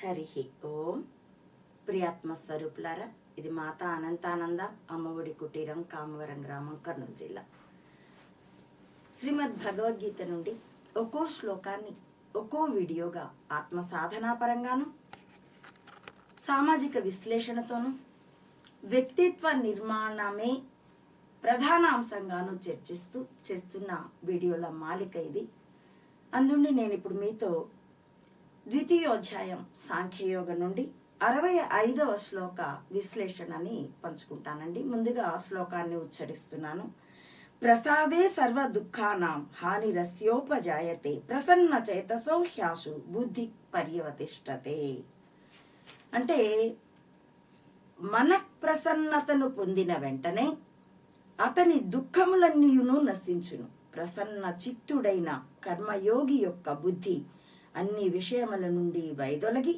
హరి ఓం. ప్రియాత్మ స్వరూపులారా ఇది మాత అనంతానంద అమ్మఒడి కుటీరం కామవరం గ్రామం కర్నూలు జిల్లా. శ్రీమద్ భగవద్గీత నుండి ఒక్కో శ్లోకాన్ని ఒక్కో వీడియోగా ఆత్మ సాధనా పరంగాను సామాజిక విశ్లేషణతోనూ వ్యక్తిత్వ నిర్మాణమే ప్రధాన అంశంగాను చర్చిస్తూ చేస్తున్న వీడియోల మాలిక ఇది. అందుండి నేను ఇప్పుడు మీతో ద్వితీయోధ్యాయం సాంఖ్యయోగ నుండి అరవై ఐదవ శ్లోక విశ్లేషణని పంచుకుంటానండి. ముందుగా ఆ శ్లోకాన్ని ఉచ్చరిస్తున్నాను. ప్రసాదే సర్వ దుఃఖానాం హానిరస్యోపజాయతే ప్రసన్న చేతసో హ్యాసు బుద్ధి పర్యవతిష్టతే. అంటే మన ప్రసన్నతను పొందిన వెంటనే అతని దుఃఖములన్నీయును నశించును. ప్రసన్న చిత్తుడైన కర్మయోగి యొక్క బుద్ధి అన్ని విషయముల నుండి వైదొలగి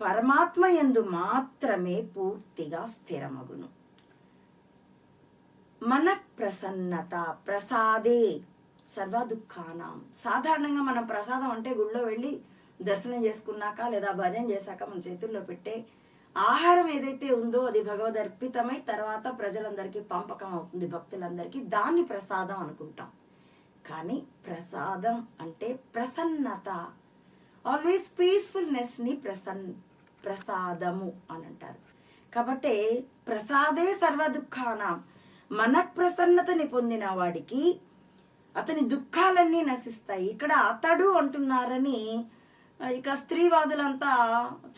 పరమాత్మ యందు మాత్రమే పూర్తిగా స్థిరమగును. మన ప్రసన్నత ప్రసాదే సర్వ దుఃఖానం సాధారణంగా మనం ప్రసాదం అంటే గుళ్ళో వెళ్ళి దర్శనం చేసుకున్నాక లేదా భజన చేశాక మన చేతుల్లో పెట్టే ఆహారం ఏదైతే ఉందో అది భగవద్ అర్పితమై తర్వాత ప్రజలందరికీ పంపకం అవుతుంది భక్తులందరికీ దాన్ని ప్రసాదం అనుకుంటాం. కానీ ప్రసాదం అంటే ప్రసన్నత ఆల్వేస్ పీస్ఫుల్నెస్ని ప్రసన్ ప్రసాదము అని అంటారు. కాబట్టి ప్రసాదే సర్వ దుఃఖానం. మన ప్రసన్నతని పొందిన వాడికి అతని దుఃఖాలన్నీ నశిస్తాయి. ఇక్కడ అతడు అంటున్నారని ఇక స్త్రీవాదులంతా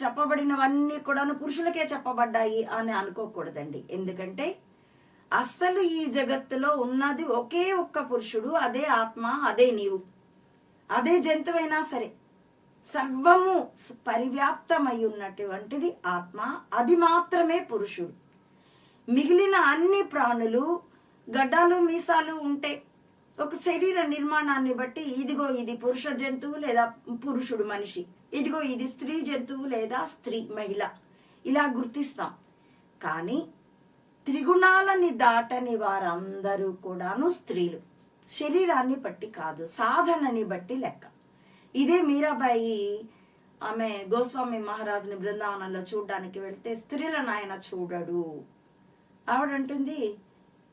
చెప్పబడినవన్నీ కూడాను పురుషులకే చెప్పబడ్డాయి అని అనుకోకూడదండి. ఎందుకంటే అస్సలు ఈ జగత్తులో ఉన్నది ఒకే ఒక్క పురుషుడు అదే ఆత్మ అదే నీవు. అదే జంతువైనా సరే. సర్వము పరివ్యాప్తమై ఉన్నటువంటిది ఆత్మ. అది మాత్రమే పురుషుడు. మిగిలిన అన్ని ప్రాణులు గడ్డాలు మీసాలు ఉంటే ఒక శరీర నిర్మాణాన్ని బట్టి ఇదిగో ఇది పురుష జంతువు లేదా పురుషుడు మనిషి. ఇదిగో ఇది స్త్రీ జంతువు లేదా స్త్రీ మహిళ. ఇలా గుర్తిస్తాం. కానీ త్రిగుణాలని దాటని వారందరూ కూడాను స్త్రీలు. శరీరాన్ని బట్టి కాదు సాధనని బట్టి లెక్క. ఇదే మీరాబాయి ఆమె గోస్వామి మహారాజుని బృందావనంలో చూడడానికి వెళితే స్త్రీలను ఆయన చూడడు. ఆవిడంటుంది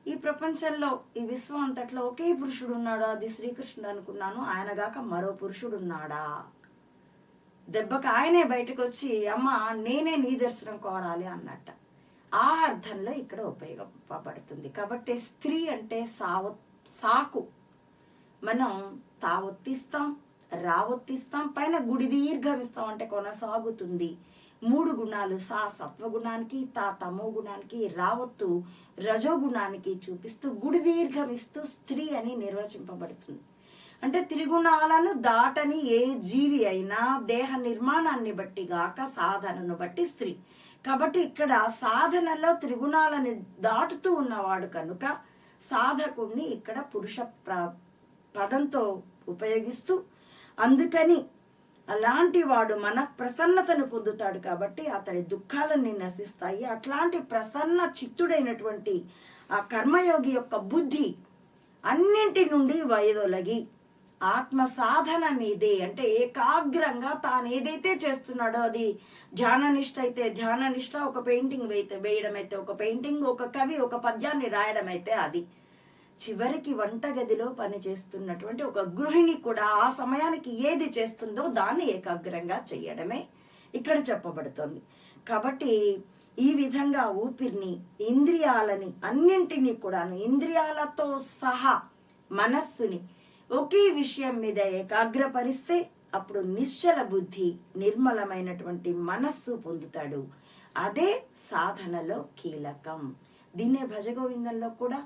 ఈ ప్రపంచంలో ఈ విశ్వం అంతట్లో ఒకే పురుషుడు ఉన్నాడు అది శ్రీకృష్ణుడు అనుకున్నాను. ఆయన గాక మరో పురుషుడు ఉన్నాడా దెబ్బకి ఆయనే బయటకు వచ్చి అమ్మ నేనే నీ దర్శనం కోరాలి అన్నట్ట. ఆ అర్థంలో ఇక్కడ ఉపయోగపడుతుంది. కాబట్టి స్త్రీ అంటే సావ సాకు. మనం తావొత్తిస్తాం రావొత్తిస్తాం పైన గుడి దీర్ఘమిస్తాం అంటే కొనసాగుతుంది. మూడు గుణాలు సా సత్వగుణానికి తా తమో గుణానికి రావత్తు రజోగుణానికి చూపిస్తూ గుడి దీర్ఘమిస్తూ స్త్రీ అని నిర్వచింపబడుతుంది. అంటే త్రిగుణాలను దాటని ఏ జీవి అయినా దేహ నిర్మాణాన్ని బట్టి గాక సాధనను బట్టి స్త్రీ. కాబట్టి ఇక్కడ సాధనలో త్రిగుణాలని దాటుతూ ఉన్నవాడు కనుక సాధకుణ్ణి ఇక్కడ పురుష ప్ర పదంతో ఉపయోగిస్తూ అందుకని అలాంటి వాడు మన ప్రసన్నతను పొందుతాడు కాబట్టి అతడి దుఃఖాలన్నీ నశిస్తాయి. అట్లాంటి ప్రసన్న చిత్తుడైనటువంటి ఆ కర్మయోగి యొక్క బుద్ధి అన్నింటి నుండి వైదొలగి ఆత్మ సాధన మీదే అంటే ఏకాగ్రంగా తాను ఏదైతే చేస్తున్నాడో అది ధ్యాననిష్ట అయితే ధ్యాననిష్ట ఒక పెయింటింగ్ వేయితే వేయడం అయితే ఒక పెయింటింగ్ ఒక కవి ఒక పద్యాన్ని రాయడం అయితే అది. చివరికి వంటగదిలో పనిచేస్తున్నటువంటి ఒక గృహిణి కూడా ఆ సమయానికి ఏది చేస్తుందో దాన్ని ఏకాగ్రంగా చేయడమే ఇక్కడ చెప్పబడుతోంది. కాబట్టి ఈ విధంగా ఊపిరిని ఇంద్రియాలని అన్నింటినీ కూడాను ఇంద్రియాలతో సహా మనస్సుని ఒకే విషయం మీద ఏకాగ్రపరిస్తే అప్పుడు నిశ్చల బుద్ధి నిర్మలమైనటువంటి మనస్సు పొందుతాడు. అదే సాధనలో కీలకం. దీన్నే భజగోవిందంలో కూడా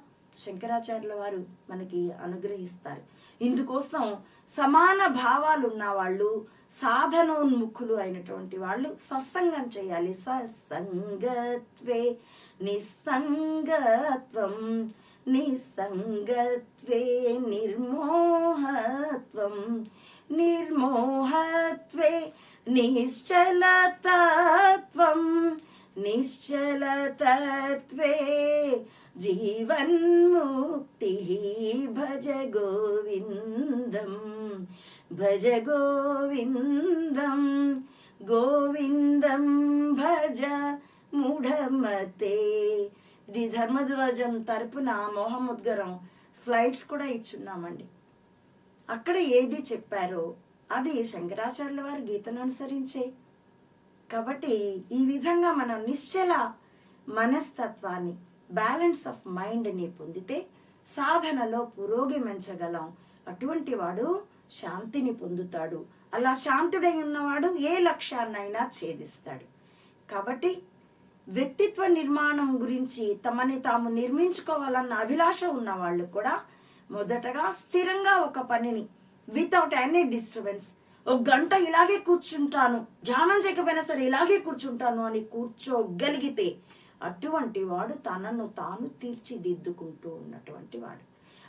శంకరాచార్యుల వారు మనకి అనుగ్రహిస్తారు. ఇందుకోసం సమాన భావాలు ఉన్న వాళ్ళు సాధనోన్ముఖులు అయినటువంటి వాళ్ళు సత్సంగం చేయాలి. సత్సంగత్వే నిస్సంగత్వం నిస్సంగత్వే నిర్మోహత్వం నిర్మోహత్వే నిశ్చలతత్వం నిశ్చలతత్వే జీవన్ముక్తి భజ గోవిందం భజ గోవిందం గోవిందం భజ మూఢమతే ఇది ధర్మధ్వజం తరపున మోహముద్గరం స్లైడ్స్ కూడా ఇచ్చున్నామండి. అక్కడ ఏది చెప్పారో అది శంకరాచార్యుల వారి గీతను అనుసరించే. కాబట్టి ఈ విధంగా మనం నిశ్చల మనస్తత్వాన్ని బ్యాలెన్స్ ఆఫ్ మైండ్ని పొందితే సాధనలో పురోగమించగలం అటువంటి వాడు శాంతిని పొందుతాడు. అలా శాంతుడై ఉన్నవాడు ఏ లక్ష్యాన్నైనా ఛేదిస్తాడు. కాబట్టి వ్యక్తిత్వ నిర్మాణం గురించి తమని తాము నిర్మించుకోవాలన్న అభిలాష ఉన్న వాళ్ళు కూడా మొదటగా స్థిరంగా ఒక పనిని వితౌట్ ఎనీ డిస్టర్బెన్స్ ఒక గంట ఇలాగే కూర్చుంటాను ధ్యానం చేయకపోయినా సరే ఇలాగే కూర్చుంటాను అని కూర్చోగలిగితే అటువంటి వాడు తనను తాను తీర్చిదిద్దుకుంటూ ఉన్నటువంటి వాడు.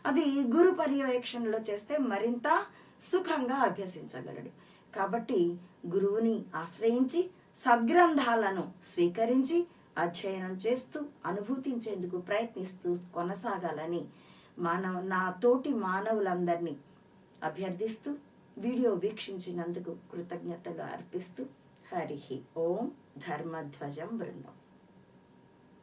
అది గురు పర్యవేక్షణలో చేస్తే మరింత సుఖంగా అభ్యసించగలడు. కాబట్టి గురువుని ఆశ్రయించి సద్గ్రంథాలను స్వీకరించి అధ్యయనం చేస్తూ అనుభూతించేందుకు ప్రయత్నిస్తూ కొనసాగాలని మానవ నా తోటి మానవులందరినీ అభ్యర్థిస్తూ వీడియో వీక్షించినందుకు కృతజ్ఞతలు అర్పిస్తూ హరి ఓం ధర్మధ్వజం బృందం.